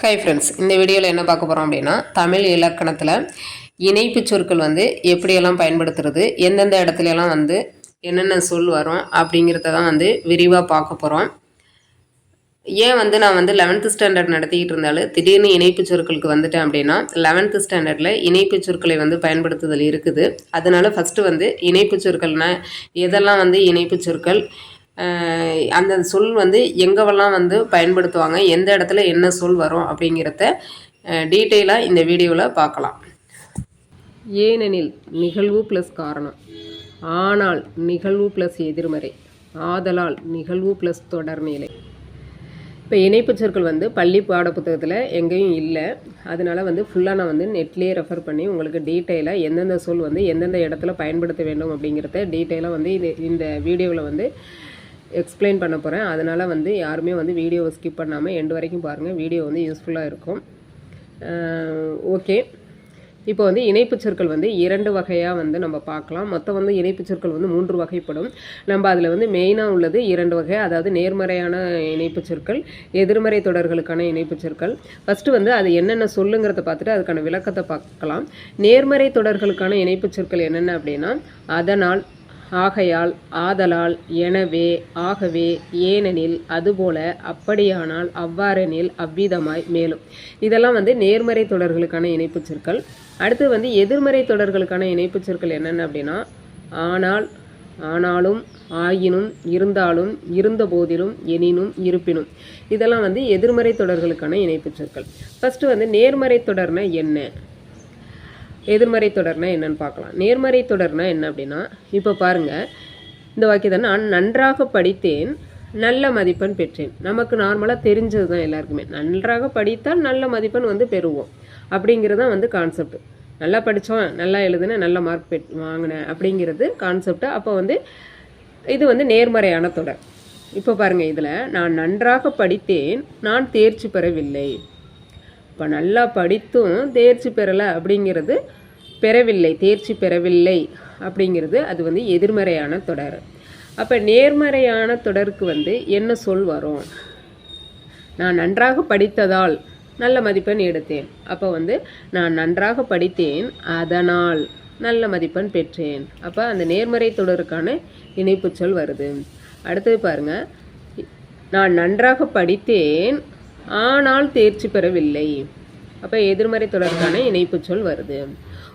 Hi friends இந்த வீடியோவில் என்ன பார்க்க போகிறோம் அப்படின்னா தமிழ் இலக்கணத்தில் இணைப்பு சொற்கள் வந்து எப்படியெல்லாம் பயன்படுத்துறது எந்தெந்த இடத்துலலாம் வந்து என்னென்ன சொல் வரும் அப்படிங்கிறத தான் வந்து விரிவாக பார்க்க போகிறோம் ஏன் வந்து நான் வந்து லெவன்த்து ஸ்டாண்டர்ட் நடத்திக்கிட்டு இருந்தாலும் திடீர்னு இணைப்பு சொற்களுக்கு வந்துட்டேன் அப்படின்னா லெவன்த்து ஸ்டாண்டர்டில் இணைப்பு சொற்களை வந்து பயன்படுத்துதல் இருக்குது. அதனால் ஃபஸ்ட்டு வந்து இணைப்பு சொற்கள்னால் எதெல்லாம் வந்து இணைப்பு சொற்கள் அந்த சொல் வந்து எங்கெல்லாம் வந்து பயன்படுத்துவாங்க எந்த இடத்துல என்ன சொல் வரும் அப்படிங்கிறத டீட்டெயிலாக இந்த வீடியோவில் பார்க்கலாம். ஏனெனில் நிகழ்வு ப்ளஸ் காரணம். ஆனால் நிகழ்வு ப்ளஸ் எதிர்மறை. ஆதலால் நிகழ்வு ப்ளஸ் தொடர்நிலை இப்போ இணைப்புச் சொற்கள் வந்து பள்ளி பாடப்புத்தகத்தில் எங்கேயும் இல்லை. அதனால் வந்து ஃபுல்லாக நான் வந்து நெட்லேயே ரெஃபர் பண்ணி உங்களுக்கு டீட்டெயிலாக எந்தெந்த சொல் வந்து எந்தெந்த இடத்துல பயன்படுத்த வேண்டும் அப்படிங்கிறத டீட்டெயிலாக வந்து இது இந்த வீடியோவில் வந்து எக்ஸ்பிளைன் பண்ண போகிறேன் அதனால் வந்து யாருமே வந்து வீடியோவை ஸ்கிப் பண்ணாமல் எண்டு வரைக்கும் பாருங்கள் வீடியோ வந்து யூஸ்ஃபுல்லாக இருக்கும். ஓகே இப்போ வந்து இணைப்புச் சொற்கள் வந்து இரண்டு வகையாக வந்து நம்ம பார்க்கலாம். மொத்தம் வந்து இணைப்புச் சொற்கள் வந்து மூன்று வகைப்படும். நம்ம அதில் வந்து மெயினாக உள்ளது இரண்டு வகை அதாவது நேர்மறையான இணைப்புச் சொற்கள் எதிர்மறை தொடர்களுக்கான இணைப்புச் சொற்கள். ஃபஸ்ட்டு வந்து அது என்னென்ன சொல்லுங்கிறத பார்த்துட்டு அதுக்கான விளக்கத்தை பார்க்கலாம். நேர்மறை தொடர்களுக்கான இணைப்புச் சொற்கள் என்னென்ன அப்படின்னா அதனால் ஆகையால் ஆதலால் எனவே ஆகவே ஏனெனில் அதுபோல அப்படியானால் அவ்வாறெனில் அவ்விதமாய் மேலும். இதெல்லாம் வந்து நேர்மறை தொடர்களுக்கான இணைப்புச் சொற்கள். அடுத்து வந்து எதிர்மறை தொடர்களுக்கான இணைப்புச் சொற்கள் என்னென்ன அப்படின்னா ஆனால் ஆனாலும் ஆயினும் இருந்தாலும் இருந்த போதிலும் எனினும் இருப்பினும். இதெல்லாம் வந்து எதிர்மறை தொடர்களுக்கான இணைப்புச் சொற்கள். ஃபஸ்ட்டு வந்து நேர்மறை தொடர்னா என்ன? எதிர்மறை தொடர்னா என்னன்னு பார்க்கலாம். நேர்மறை தொடர்னா என்ன அப்படின்னா இப்போ பாருங்க இந்த வாக்கியத்தை நான் நன்றாக படித்தேன் நல்ல மதிப்பெண் பெற்றேன். நமக்கு நார்மலாக தெரிஞ்சது தான் எல்லாருக்குமே. நன்றாக படித்தால் நல்ல மதிப்பெண் வந்து பெறுவோம். அப்படிங்கிறது தான் வந்து கான்செப்ட் நல்லா படித்தோம் நல்லா எழுதுனேன் நல்ல மார்க் பெட் வாங்கினேன் அப்படிங்கிறது கான்செப்ட் அப்போ வந்து இது வந்து நேர்மறையான தொடர். இப்போ பாருங்கள் இதில் நான் நன்றாக படித்தேன் நான் தேர்ச்சி பெறவில்லை. இப்போ நல்லா படித்தும் தேர்ச்சி பெறலை அப்படிங்கிறது பெறவில்லை தேர்ச்சி பெறவில்லை அப்படிங்கிறது அது வந்து எதிர்மறையான தொடர். அப்போ நேர்மறையான தொடருக்கு வந்து என்ன சொல் வரும்? நான் நன்றாக படித்ததால் நல்ல மதிப்பெண் எடுத்தேன். அப்போ வந்து நான் நன்றாக படித்தேன் அதனால் நல்ல மதிப்பெண் பெற்றேன். அப்போ அந்த நேர்மறை தொடருக்கான இணைப்புச் சொல் வருது. அடுத்தது பாருங்க. நான் நன்றாக படித்தேன் ஆனால் தேர்ச்சி பெறவில்லை. அப்போ எதிர்மறை தொடருக்கான இணைப்புச் சொல் வருது.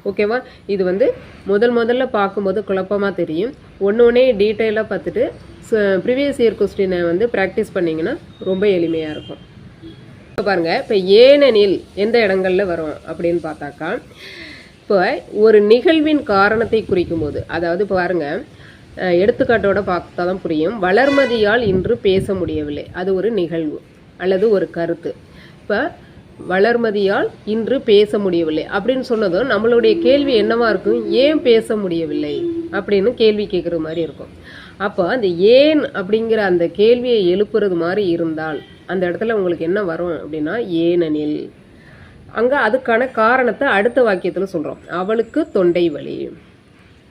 ஓகேவா? இது வந்து முதல் முதல்ல பார்க்கும்போது குழப்பமாக தெரியும். ஒன்று ஒன்றே டீட்டெயிலாக பார்த்துட்டு ப்ரீவியஸ் இயர் கொஸ்டினை வந்து ப்ராக்டிஸ் பண்ணிங்கன்னா ரொம்ப எளிமையாக இருக்கும். இப்போ பாருங்கள் இப்போ ஏனெனில் எந்த இடங்களில் வரும் அப்படின்னு பார்த்தாக்கா இப்போ ஒரு நிகழ்வின் காரணத்தை குறிக்கும் போது அதாவது பாருங்கள் எடுத்துக்காட்டோட பார்த்தா தான் புரியும். வளர்மதியால் இன்று பேச முடியவில்லை. அது ஒரு நிகழ்வு அல்லது ஒரு கருத்து. இப்போ வளர்மதியால் இன்று பேச முடியவில்லை. அப்படின்னு சொன்னதும் நம்மளுடைய கேள்வி என்னவா இருக்கும்? ஏன் பேச முடியவில்லை? அப்படின்னு கேள்வி கேட்குற மாதிரி இருக்கும். அப்போ அந்த ஏன் அப்படிங்கிற அந்த கேள்வியை எழுப்புறது மாதிரி இருந்தால் அந்த இடத்துல உங்களுக்கு என்ன வரும் அப்படின்னா ஏனெனில். அங்கே அதுக்கான காரணத்தை அடுத்த வாக்கியத்தில் சொல்கிறோம் அவளுக்கு தொண்டை வலி.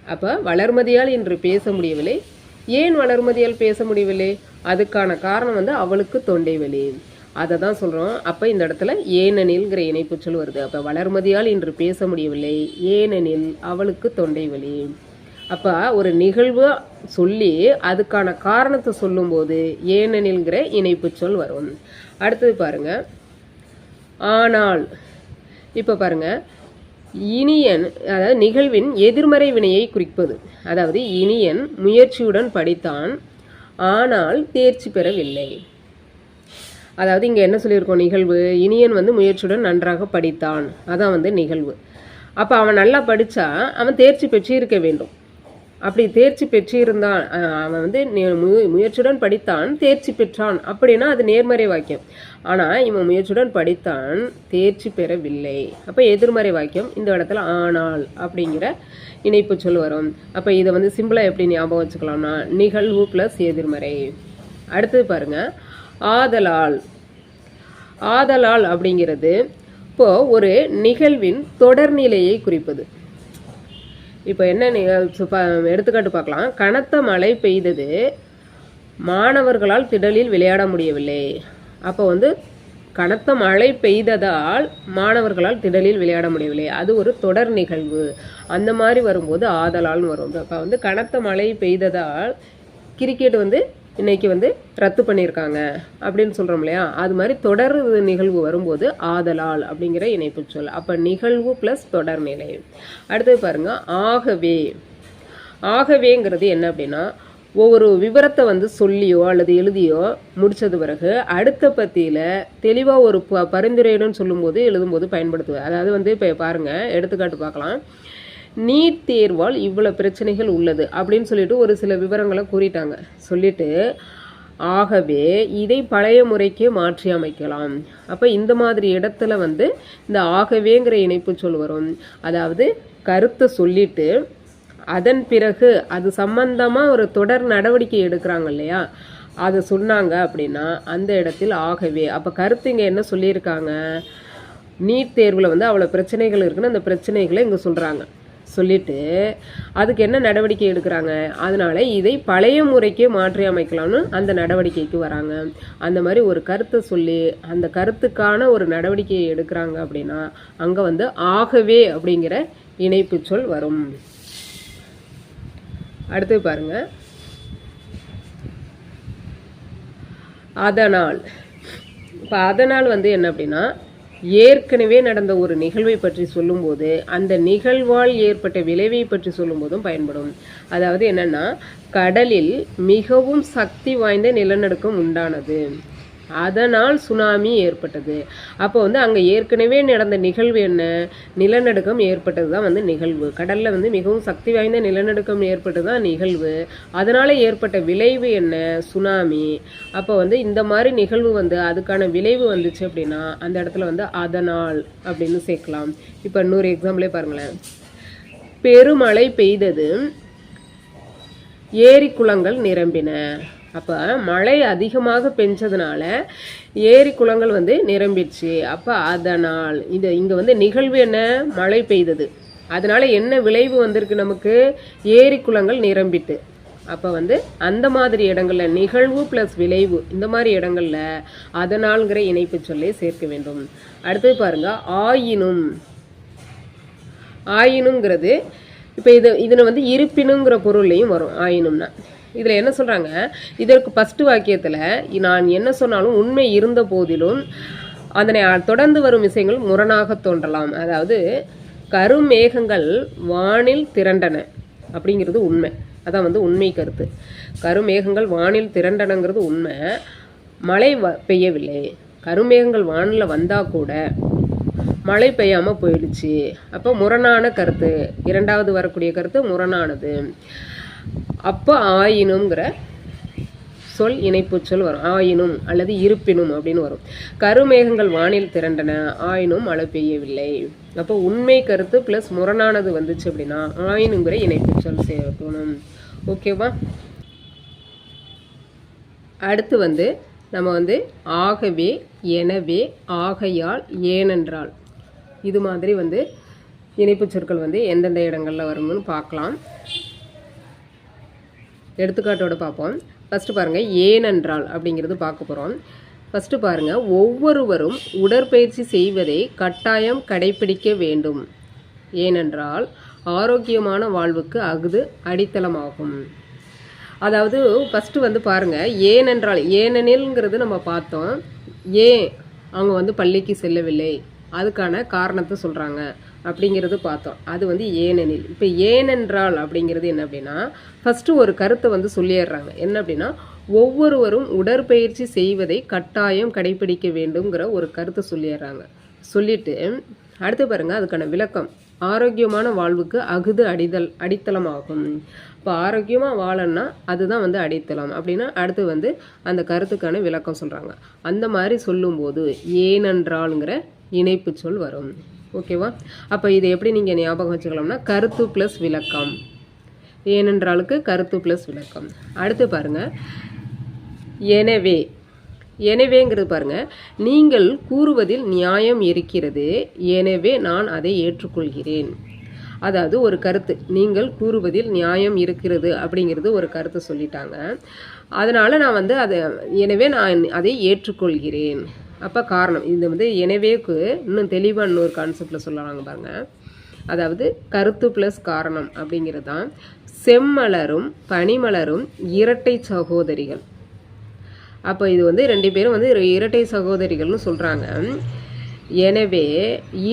அப்போ வளர்மதியால் இன்று பேச முடியவில்லை. ஏன் வளர்மதியால் பேச முடியவில்லை? அதுக்கான காரணம் வந்து அவளுக்கு தொண்டை வலி. அதை தான் சொல்கிறோம் அப்போ இந்த இடத்துல ஏனெனில்ங்கிற இணைப்பு சொல் வருது. அப்போ வளர்மதியால் இன்று பேச முடியவில்லை. ஏனெனில் அவளுக்கு தொண்டை வலி. அப்போ ஒரு நிகழ்வு சொல்லி அதுக்கான காரணத்தை சொல்லும்போது ஏனெனில்ங்கிற இணைப்பு சொல் வரும். அடுத்தது பாருங்க. ஆனால் இப்போ பாருங்க. இனியன் அதாவது நிகழ்வின் எதிர்மறை வினையை குறிப்பது. அதாவது இனியன் முயற்சியுடன் படித்தான். ஆனால் தேர்ச்சி பெறவில்லை. அதாவது இங்கே என்ன சொல்லியிருக்கோம்? நிகழ்வு. இனியன் வந்து முயற்சியுடன் நன்றாக படித்தான். அதான் வந்து நிகழ்வு. அப்போ அவன் நல்லா படித்தா அவன் தேர்ச்சி பெற்றிருக்க வேண்டும். அப்படி தேர்ச்சி பெற்றிருந்தான் இருந்தான் அவன் வந்து நே- மு- முயற்சியுடன் படித்தான் தேர்ச்சி பெற்றான் அப்படின்னா அது நேர்மறை வாக்கியம். ஆனால் இவன் முயற்சியுடன் படித்தான் தேர்ச்சி பெறவில்லை. அப்போ எதிர்மறை வாக்கியம் இந்த இடத்துல ஆனால் அப்படிங்கிற இணைப்பு சொல் வரும். அப்போ இதை வந்து சிம்பிளாக எப்படி ஞாபகம் வச்சுக்கலாம்னா நிகழ்வு ப்ளஸ் எதிர்மறை. அடுத்தது பாருங்கள் ஆதலால். ஆதலால் அப்படிங்கிறது இப்போ ஒரு நிகழ்வின் தொடர்நிலையை குறிப்பது. இப்போ என்ன நிகழ் எடுத்துக்காட்டு பார்க்கலாம். கனத்த மழை பெய்தது மாணவர்களால் திடலில் விளையாட முடியவில்லை. அப்போ வந்து கனத்த மழை பெய்ததால் மாணவர்களால் திடலில் விளையாட முடியவில்லை. அது ஒரு தொடர் நிகழ்வு. அந்த மாதிரி வரும்போது ஆதலால்னு வரும். அப்போ வந்து கனத்த மழை பெய்ததால் கிரிக்கெட் வந்து இன்னைக்கு வந்து ரத்து பண்ணியிருக்காங்க அப்படின்னு சொல்கிறோம் இல்லையா? அது மாதிரி தொடர் நிகழ்வு வரும்போது ஆதலால் அப்படிங்கிற இணைப்பு சொல். அப்போ நிகழ்வு ப்ளஸ் தொடர்நிலை அடுத்தது பாருங்க ஆகவே. ஆகவேங்கிறது என்ன அப்படின்னா ஒவ்வொரு விவரத்தை வந்து சொல்லியோ அல்லது எழுதியோ முடித்தது பிறகு அடுத்த பத்தியில் தெளிவாக ஒரு ப பரிந்துரையுடன் சொல்லும்போது எழுதும்போது பயன்படுத்துவேன் அதாவது வந்து இப்போ பாருங்கள் எடுத்துக்காட்டு பார்க்கலாம். நீட் தேர்வால் இவ்வளோ பிரச்சனைகள் உள்ளது அப்படின்னு சொல்லிட்டு ஒரு சில விவரங்களை கூறிட்டாங்க. சொல்லிட்டு ஆகவே இதை பழைய முறைக்கே மாற்றி அமைக்கலாம். அப்போ இந்த மாதிரி இடத்துல வந்து இந்த ஆகவேங்கிற இணைப்பு சொல் வரும். அதாவது கருத்தை சொல்லிட்டு அதன் பிறகு அது சம்பந்தமாக ஒரு தொடர் நடவடிக்கை எடுக்கிறாங்க இல்லையா? அதை சொன்னாங்க அப்படின்னா அந்த இடத்தில் ஆகவே. அப்போ கருத்து இங்கே என்ன சொல்லியிருக்காங்க? நீட் தேர்வில் வந்து அவ்வளோ பிரச்சனைகள் இருக்குன்னு அந்த பிரச்சனைகளை இங்கே சொல்கிறாங்க சொல்லிட்டு அதுக்கு என்ன நடவடிக்கை எடுக்கிறாங்க? அதனால இதை பழைய முறைக்கே மாற்றி அமைக்கலாம்னு அந்த நடவடிக்கைக்கு வராங்க. அந்த மாதிரி ஒரு கருத்தை சொல்லி அந்த கருத்துக்கான ஒரு நடவடிக்கையை எடுக்கிறாங்க அப்படின்னா அங்கே வந்து ஆகவே அப்படிங்கிற இணைப்பு சொல் வரும். அடுத்து பாருங்க. அதனால் இப்போ அதனால் வந்து என்ன அப்படின்னா ஏற்கனவே நடந்த ஒரு நிகழ்வை பற்றி சொல்லும்போது அந்த நிகழ்வால் ஏற்பட்ட விளைவை பற்றி சொல்லும்போதும் பயன்படும். அதாவது என்னன்னா கடலில் மிகவும் சக்தி வாய்ந்த நிலநடுக்கம் உண்டானது. அதனால் சுனாமி ஏற்பட்டது. அப்போ வந்து அங்கே ஏற்கனவே நடந்த நிகழ்வு என்ன? நிலநடுக்கம் ஏற்பட்டது தான் வந்து நிகழ்வு. கடலில் வந்து மிகவும் சக்தி வாய்ந்த நிலநடுக்கம் ஏற்பட்டது தான் நிகழ்வு. அதனால் ஏற்பட்ட விளைவு என்ன? சுனாமி. அப்போ வந்து இந்த மாதிரி நிகழ்வு வந்து அதுக்கான விளைவு வந்துச்சு அப்படின்னா அந்த இடத்துல வந்து அதனால் அப்படின்னு சேர்க்கலாம். இப்போ இன்னொரு எக்ஸாம்பிளே பாருங்களேன். பெருமழை பெய்தது. ஏரி குளங்கள் நிரம்பின. அப்போ மழை அதிகமாக பெஞ்சதுனால ஏரி குளங்கள் வந்து நிரம்பிடுச்சு. அப்போ அதனால் இந்த இங்கே வந்து நிகழ்வு என்ன? மழை பெய்தது. அதனால் என்ன விளைவு வந்திருக்கு நமக்கு? ஏரி குளங்கள் நிரம்பிட்டு. அப்போ வந்து அந்த மாதிரி இடங்களில் நிகழ்வு ப்ளஸ் விளைவு இந்த மாதிரி இடங்களில் அதனால்ங்கிற இணைப்பு சொல்லை சேர்க்க வேண்டும். அடுத்தது பாருங்க ஆயினும். ஆயினுங்கிறது இப்போ இது இதில் வந்து இருப்பினுங்கிற பொருள்லையும் வரும். ஆயினும்னா. இதில் என்ன சொல்கிறாங்க இதற்கு ஃபஸ்ட்டு வாக்கியத்தில் நான் என்ன சொன்னாலும் உண்மை இருந்த போதிலும் அதனை தொடர்ந்து வரும் விஷயங்கள் முரணாக தோன்றலாம். அதாவது கருமேகங்கள் வானில் திரண்டன அப்படிங்கிறது உண்மை. அதான் வந்து உண்மை கருத்து. கருமேகங்கள் வானில் திரண்டனங்கிறது உண்மை. மழை வ பெய்யவில்லை. கருமேகங்கள் வானில் வந்தால் கூட மழை பெய்யாமல் போயிடுச்சு. அப்போ முரணான கருத்து. இரண்டாவது வரக்கூடிய கருத்து முரணானது. அப்போ ஆயினுங்கிற சொல் இணைப்பு சொல் வரும். ஆயினும் அல்லது இருப்பினும் அப்படின்னு வரும். கருமேகங்கள் வானில் திரண்டன ஆயினும் மழை பெய்யவில்லை. அப்போ உண்மை கருத்து ப்ளஸ் முரணானது வந்துச்சு அப்படின்னா ஆயினுங்கிற இணைப்பு சொல் சேர்க்கணும். ஓகேவா அடுத்து வந்து நம்ம வந்து ஆகவே எனவே ஆகையால் ஏனென்றால். இது மாதிரி வந்து இணைப்பு சொற்கள் வந்து எந்தெந்த இடங்களில் வரும்னு பார்க்கலாம். எடுத்துக்காட்டோட பார்ப்போம். ஃபஸ்ட்டு பாருங்கள் ஏனென்றால் அப்படிங்கிறது பார்க்க போகிறோம் ஃபஸ்ட்டு பாருங்கள் ஒவ்வொருவரும் உடற்பயிற்சி செய்வதை கட்டாயம் கடைபிடிக்க வேண்டும். ஏனென்றால் ஆரோக்கியமான வாழ்வுக்கு அகுது அடித்தளமாகும். அதாவது ஃபஸ்ட்டு வந்து பாருங்கள் ஏனென்றால் ஏனெனில்ங்கிறது நம்ம பார்த்தோம். ஏன் அவங்க வந்து பள்ளிக்கு செல்லவில்லை? அதுக்கான காரணத்தை சொல்கிறாங்க அப்படிங்கிறது பார்த்தோம். அது வந்து ஏனெனில். இப்போ ஏனென்றால் அப்படிங்கிறது என்ன அப்படின்னா ஃபஸ்ட்டு ஒரு கருத்தை வந்து சொல்லிடுறாங்க என்ன அப்படின்னா ஒவ்வொருவரும் உடற்பயிற்சி செய்வதை கட்டாயம் கடைபிடிக்க வேண்டுங்கிற ஒரு கருத்தை சொல்லிடுறாங்க சொல்லிட்டு அடுத்து பாருங்கள் அதுக்கான விளக்கம். ஆரோக்கியமான வாழ்வுக்கு அகுது அடிதல் அடித்தளமாகும். இப்போ ஆரோக்கியமாக வாழன்னா அதுதான் வந்து அடித்தளம் அப்படின்னா அடுத்து வந்து அந்த கருத்துக்கான விளக்கம் சொல்கிறாங்க அந்த மாதிரி சொல்லும்போது ஏனென்றாலுங்கிற இணைப்பு சொல் வரும். ஓகேவா? அப்போ இதை எப்படி நீங்கள் ஞாபகம் வச்சுக்கலாம்னா கருத்து ப்ளஸ் விளக்கம். ஏனென்றாலுக்கு கருத்து ப்ளஸ் விளக்கம். அடுத்து பாருங்கள் எனவே எனவேங்கிறது பாருங்கள் நீங்கள் கூறுவதில் நியாயம் இருக்கிறது. எனவே நான் அதை ஏற்றுக்கொள்கிறேன். அதாவது ஒரு கருத்து. நீங்கள் கூறுவதில் நியாயம் இருக்கிறது அப்படிங்கிறது ஒரு கருத்து சொல்லிட்டாங்க. அதனால் நான் வந்து அதை எனவே நான் அதை ஏற்றுக்கொள்கிறேன். அப்போ காரணம். இது வந்து எனவேக்கு இன்னும் தெளிவாக இன்னொரு கான்செப்டில் சொல்லலாங்க பாருங்க. அதாவது கருத்து ப்ளஸ் காரணம் அப்படிங்கிறது தான். செம்மலரும் பனிமலரும் இரட்டை சகோதரிகள். அப்போ இது வந்து ரெண்டு பேரும் வந்து இரட்டை சகோதரிகள்னு சொல்கிறாங்க எனவே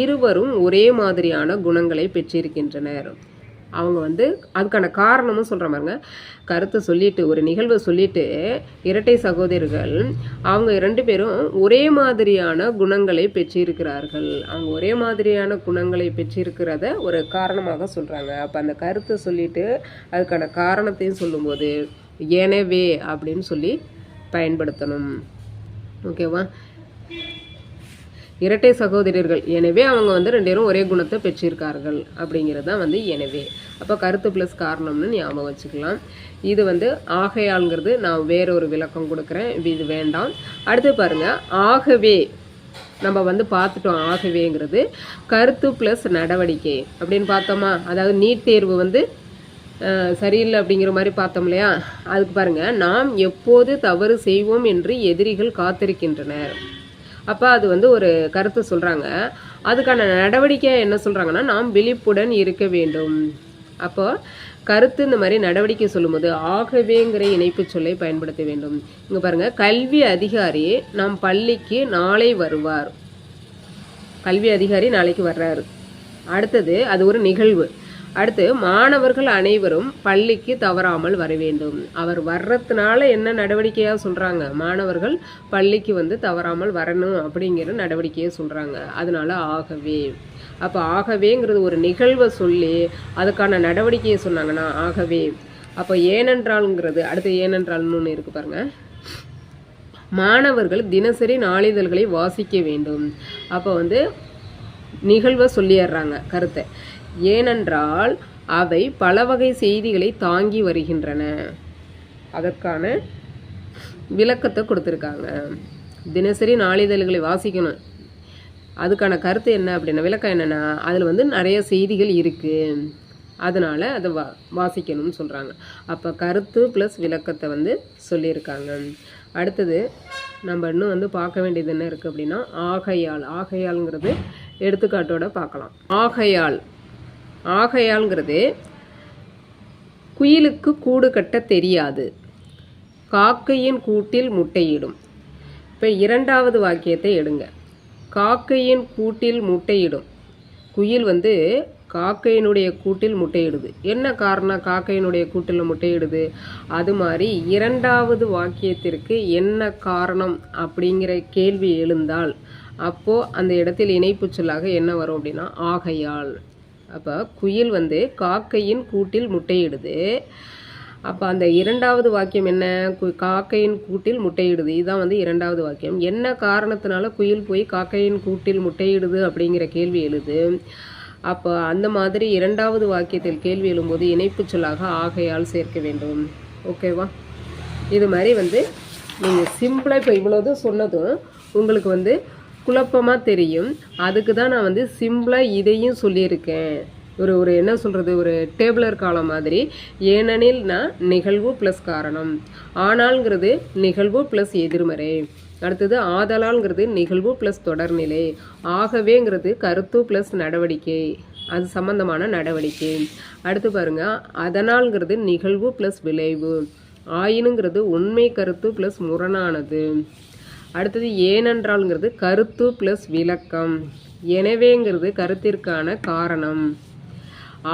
இருவரும் ஒரே மாதிரியான குணங்களை பெற்றிருக்கின்றனர். அவங்க வந்து அதுக்கான காரணமும் சொல்கிற மாதிரிங்க கருத்தை சொல்லிட்டு ஒரு நிகழ்வை சொல்லிட்டு இரட்டை சகோதரிகள் அவங்க ரெண்டு பேரும் ஒரே மாதிரியான குணங்களை பெற்றிருக்கிறார்கள். அவங்க ஒரே மாதிரியான குணங்களை பெற்றிருக்கிறத ஒரு காரணமாக சொல்கிறாங்க அப்போ அந்த கருத்தை சொல்லிட்டு அதுக்கான காரணத்தையும் சொல்லும்போது எனவே அப்படின்னு சொல்லி பயன்படுத்தணும். ஓகேவா? இரட்டை சகோதரர்கள். எனவே அவங்க வந்து ரெண்டு பேரும் ஒரே குணத்தை பெற்றிருக்கார்கள் அப்படிங்கிறது தான் வந்து எனவே. அப்போ கருத்து ப்ளஸ் காரணம்னு ஞாபகம் வச்சுக்கலாம். இது வந்து ஆகையாளுங்கிறது நான் வேற ஒரு விளக்கம் கொடுக்குறேன். இது இது வேண்டாம். அடுத்து பாருங்க. ஆகவே நம்ம வந்து பார்த்துட்டோம். ஆகவேங்கிறது கருத்து ப்ளஸ் நடவடிக்கை அப்படின்னு பார்த்தோமா? அதாவது நீட் தேர்வு வந்து சரியில்லை அப்படிங்கிற மாதிரி பார்த்தோம் இல்லையா? அதுக்கு பாருங்க. நாம் எப்போது தவறு செய்வோம் என்று எதிரிகள் காத்திருக்கின்றனர். அப்போ அது வந்து ஒரு கருத்து சொல்கிறாங்க அதுக்கான நடவடிக்கை என்ன சொல்கிறாங்கன்னா நாம் விழிப்புடன் இருக்க வேண்டும். அப்போ கருத்து இந்த மாதிரி நடவடிக்கை சொல்லும்போது ஆகவேங்கிற இணைப்பு சொல்லை பயன்படுத்த வேண்டும். இங்கே பாருங்கள் கல்வி அதிகாரி நம் பள்ளிக்கு நாளை வருவார். கல்வி அதிகாரி நாளைக்கு வர்றாரு. அடுத்தது அது ஒரு நிகழ்வு. அடுத்து மாணவர்கள் அனைவரும் பள்ளிக்கு தவறாமல் வர வேண்டும். அவர் வர்றதுனால என்ன நடவடிக்கையாக சொல்கிறாங்க மாணவர்கள் பள்ளிக்கு வந்து தவறாமல் வரணும் அப்படிங்கிற நடவடிக்கையை சொல்கிறாங்க அதனால ஆகவே. அப்போ ஆகவேங்கிறது ஒரு நிகழ்வை சொல்லி அதுக்கான நடவடிக்கையை சொன்னாங்கன்னா ஆகவே. அப்போ ஏனென்றால்ங்கிறது அடுத்து ஏனென்றால்னு ஒன்று இருக்கு பாருங்க. மாணவர்கள் தினசரி நாளிதழ்களை வாசிக்க வேண்டும். அப்போ வந்து நிகழ்வை சொல்லிடுறாங்க கருத்தை. ஏனென்றால் அவை பல வகை செய்திகளை தாங்கி வருகின்றன. அதற்கான விளக்கத்தை கொடுத்துருக்காங்க. தினசரி நாளிதழ்களை வாசிக்கணும். அதுக்கான கருத்து என்ன அப்படின்னா விளக்கம் என்னென்னா அதில் வந்து நிறைய செய்திகள் இருக்குது அதனால் அதை வா வாசிக்கணும்னு சொல்கிறாங்க அப்போ கருத்து ப்ளஸ் விளக்கத்தை வந்து சொல்லியிருக்காங்க. அடுத்தது நம்ம இன்னும் வந்து பார்க்க வேண்டியது என்ன இருக்குது அப்படின்னா ஆகையால். ஆகையால்ங்கிறது எடுத்துக்காட்டோட பார்க்கலாம். ஆகையால். ஆகையால்ங்கிறது குயிலுக்கு கூடு கட்ட தெரியாது. காக்கையின் கூட்டில் முட்டையிடும். இப்போ இரண்டாவது வாக்கியத்தை எடுங்க. காக்கையின் கூட்டில் முட்டையிடும். குயில் வந்து காக்கையினுடைய கூட்டில் முட்டையிடுது. என்ன காரணம்? காக்கையினுடைய கூட்டில் முட்டையிடுது. அது மாதிரி இரண்டாவது வாக்கியத்திற்கு என்ன காரணம் அப்படிங்கிற கேள்வி எழுந்தால் அப்போது அந்த இடத்தில் இணைப்புச் சொல்லாக என்ன வரும் அப்படின்னா ஆகையால். அப்போ குயில் வந்து காக்கையின் கூட்டில் முட்டையிடுது. அப்போ அந்த இரண்டாவது வாக்கியம் என்ன? கு- காக்கையின் கூட்டில் முட்டையிடுது. இதுதான் வந்து இரண்டாவது வாக்கியம். என்ன காரணத்தினால குயில் போய் காக்கையின் கூட்டில் முட்டையிடுது அப்படிங்கிற கேள்வி எழுது. அப்போ அந்த மாதிரி இரண்டாவது வாக்கியத்தில் கேள்வி எழும்போது இணைப்பு சொல்லாக ஆகையால் சேர்க்க வேண்டும். ஓகேவா இது மாதிரி வந்து நீங்கள் சிம்பிளாக இப்போ இவ்வளோதும் சொன்னதும் உங்களுக்கு வந்து குழப்பமாக தெரியும். அதுக்கு தான் நான் வந்து சிம்பிளாக இதையும் சொல்லியிருக்கேன். ஒரு ஒரு என்ன சொல்கிறது ஒரு டேபிளர் காலம் மாதிரி. ஏனெனில் நான் நிகழ்வு ப்ளஸ் காரணம். ஆனால்ங்கிறது நிகழ்வு ப்ளஸ் எதிர்மறை. அடுத்தது ஆதலால்ங்கிறது நிகழ்வு ப்ளஸ் தொடர்நிலை. ஆகவேங்கிறது கருத்து ப்ளஸ் நடவடிக்கை. அது சம்பந்தமான நடவடிக்கை. அடுத்து பாருங்க அதனால்ங்கிறது நிகழ்வு ப்ளஸ் விளைவு. ஆயினுங்கிறது உண்மை கருத்து ப்ளஸ் முரணானது. அடுத்தது ஏனென்றால்ங்கிறது கருத்து ப்ளஸ் விளக்கம். எனவேங்கிறது கருத்திற்கான காரணம்.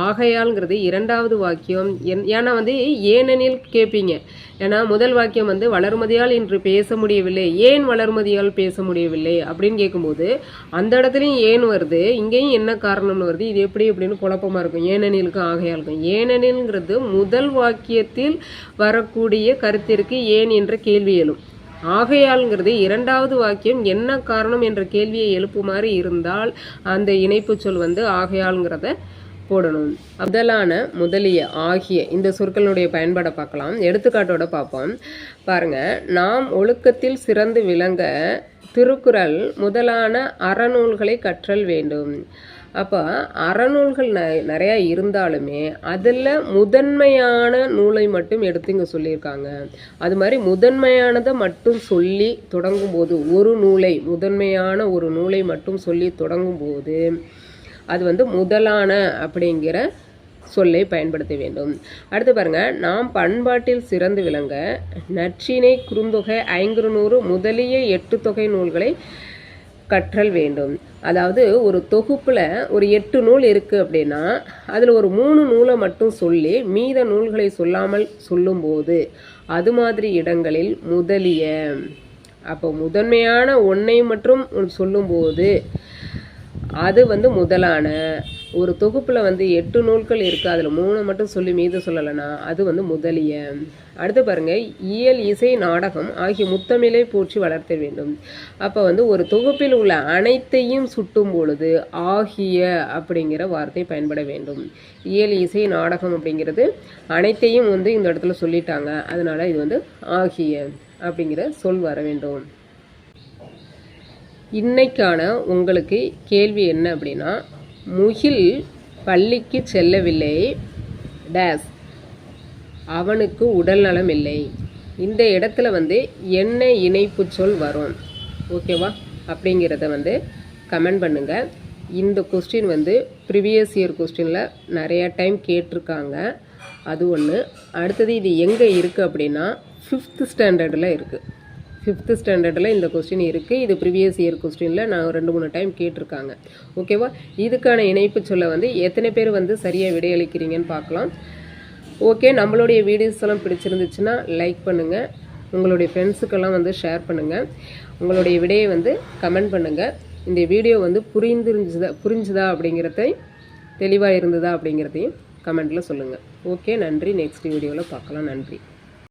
ஆகையால்ங்கிறது இரண்டாவது வாக்கியம். என் ஏன்னா வந்து ஏனெனில் கேட்பீங்க ஏன்னா முதல் வாக்கியம் வந்து வளர்மதியால் இன்று பேச முடியவில்லை. ஏன் வளர்மதியால் பேச முடியவில்லை அப்படின்னு கேட்கும்போது அந்த இடத்துலையும் ஏன் வருது? இங்கேயும் என்ன காரணம்னு வருது? இது எப்படி அப்படின்னு குழப்பமாக இருக்கும். ஏனெனிலுக்கும் ஆகையாலுக்கும். ஏனெனில்ங்கிறது முதல் வாக்கியத்தில் வரக்கூடிய கருத்திற்கு ஏன் என்ற கேள்வி எழும். ஆகையால்ங்கிறது இரண்டாவது வாக்கியம் என்ன காரணம் என்ற கேள்வியை எழுப்புமாறு இருந்தால் அந்த இணைப்புச் சொல் வந்து ஆகையால்ங்கிறத போடணும். முதலான முதலிய ஆகிய இந்த சொற்களுடைய பயன்பாடை பார்க்கலாம். எடுத்துக்காட்டோட பார்ப்போம். பாருங்க நாம் ஒழுக்கத்தில் சிறந்து விளங்க திருக்குறள் முதலான அறநூல்களை கற்றல் வேண்டும். அப்போ அறநூல்கள் ந நிறையா இருந்தாலுமே அதில் முதன்மையான நூலை மட்டும் எடுத்து இங்கே சொல்லியிருக்காங்க. அது மாதிரி முதன்மையானதை மட்டும் சொல்லி தொடங்கும்போது ஒரு நூலை முதன்மையான ஒரு நூலை மட்டும் சொல்லி தொடங்கும்போது அது வந்து முதலான அப்படிங்கிற சொல்லை பயன்படுத்த வேண்டும். அடுத்து பாருங்க நாம் பண்பாட்டில் சிறந்து விளங்க நற்றினை குறுந்தொகை ஐங்குறுநூறு முதலிய எட்டு தொகை நூல்களை கற்றல் வேண்டும். அதாவது ஒரு தொகுப்பில் ஒரு எட்டு நூல் இருக்குது அப்படின்னா அதில் ஒரு மூணு நூலை மட்டும் சொல்லி மீத நூல்களை சொல்லாமல் சொல்லும்போது அது மாதிரி இடங்களில் முதலிய அப்போ முதன்மையான ஒன்றை மட்டும் சொல்லும்போது அது வந்து முதலான ஒரு தொகுப்பில் வந்து எட்டு நூல்கள் இருக்குது அதில் மூணு மட்டும் சொல்லி மீது சொல்லலைன்னா அது வந்து முதலிய அடுத்து பாருங்கள் இயல் இசை நாடகம் ஆகிய முத்தமிழை போற்றி வளர்த்த வேண்டும். அப்போ வந்து ஒரு தொகுப்பில் உள்ள அனைத்தையும் சுட்டும் பொழுது ஆகிய அப்படிங்கிற வார்த்தை பயன்பட வேண்டும். இயல் இசை நாடகம் அப்படிங்கிறது அனைத்தையும் வந்து இந்த இடத்துல சொல்லிட்டாங்க. அதனால் இது வந்து ஆகிய அப்படிங்கிற சொல் வர வேண்டும். இன்னைக்கான உங்களுக்கு கேள்வி என்ன அப்படின்னா முகில் பள்ளிக்கு செல்லவில்லை. டேஸ் அவனுக்கு உடல் நலம் இல்லை. இந்த இடத்துல வந்து என்ன இணைப்பு சொல் வரும்? ஓகேவா? அப்படிங்கிறத வந்து கமெண்ட் பண்ணுங்கள் இந்த கொஸ்டின் வந்து ப்ரிவியஸ் இயர் கொஸ்டினில் நிறையா டைம் கேட்டிருக்காங்க. அது ஒன்று அடுத்தது இது எங்கே இருக்குது அப்படின்னா ஃபிஃப்த்து ஸ்டாண்டர்டில் இருக்குது ஃபிஃப்த்து ஸ்டாண்டர்டில் இந்த கொஸ்டின் இருக்குது இது ப்ரீவியஸ் இயர் கொஸ்டினில் நான் ரெண்டு மூணு டைம் கேட்டிருக்காங்க. ஓகேவா இதுக்கான இணைப்பு சொல்ல வந்து எத்தனை பேர் வந்து சரியாக விடையளிக்கிறீங்கன்னு பார்க்கலாம். ஓகே நம்மளுடைய வீடியோஸ் எல்லாம் பிடிச்சிருந்துச்சுன்னா லைக் பண்ணுங்கள் உங்களுடைய ஃப்ரெண்ட்ஸுக்கெல்லாம் வந்து ஷேர் பண்ணுங்கள் உங்களுடைய விடையை வந்து கமெண்ட் பண்ணுங்கள் இந்த வீடியோ வந்து புரிந்துருந்துச்சுதா புரிஞ்சுதா அப்படிங்கிறதையும் தெளிவாக இருந்ததா அப்படிங்கிறதையும் கமெண்ட்டில் சொல்லுங்கள் ஓகே நன்றி. நெக்ஸ்ட் வீடியோவில் பார்க்கலாம். நன்றி.